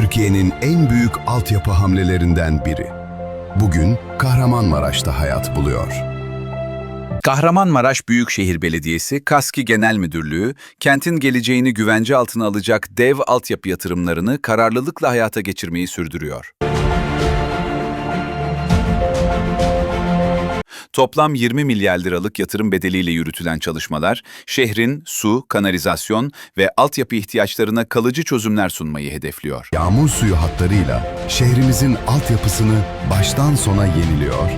Türkiye'nin en büyük altyapı hamlelerinden biri. Bugün Kahramanmaraş'ta hayat buluyor. Kahramanmaraş Büyükşehir Belediyesi, KASKİ Genel Müdürlüğü, kentin geleceğini güvence altına alacak dev altyapı yatırımlarını kararlılıkla hayata geçirmeyi sürdürüyor. Toplam 20 milyar liralık yatırım bedeliyle yürütülen çalışmalar, şehrin su, kanalizasyon ve altyapı ihtiyaçlarına kalıcı çözümler sunmayı hedefliyor. Yağmur suyu hatlarıyla şehrimizin altyapısını baştan sona yeniliyor,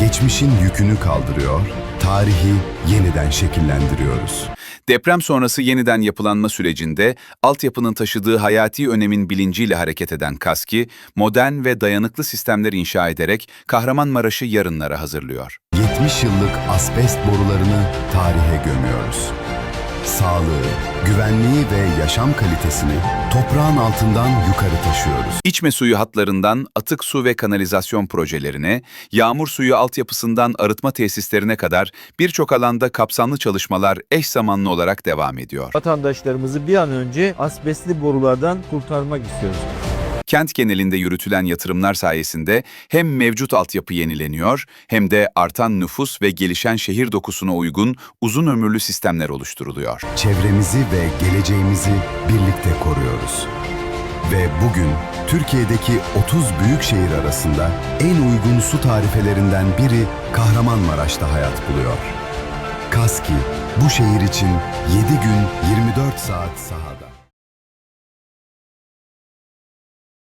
geçmişin yükünü kaldırıyor, tarihi yeniden şekillendiriyoruz. Deprem sonrası yeniden yapılanma sürecinde altyapının taşıdığı hayati önemin bilinciyle hareket eden KASKİ, modern ve dayanıklı sistemler inşa ederek Kahramanmaraş'ı yarınlara hazırlıyor. 70 yıllık asbest borularını tarihe gömüyoruz. Sağlığı, güvenliği ve yaşam kalitesini toprağın altından yukarı taşıyoruz. İçme suyu hatlarından atık su ve kanalizasyon projelerine, yağmur suyu altyapısından arıtma tesislerine kadar birçok alanda kapsamlı çalışmalar eş zamanlı olarak devam ediyor. Vatandaşlarımızı bir an önce asbestli borulardan kurtarmak istiyoruz. Kent genelinde yürütülen yatırımlar sayesinde hem mevcut altyapı yenileniyor hem de artan nüfus ve gelişen şehir dokusuna uygun uzun ömürlü sistemler oluşturuluyor. Çevremizi ve geleceğimizi birlikte koruyoruz. Ve bugün Türkiye'deki 30 büyük şehir arasında en uygun su tarifelerinden biri Kahramanmaraş'ta hayat buluyor. Kaski bu şehir için 7 gün 24 saat sahada.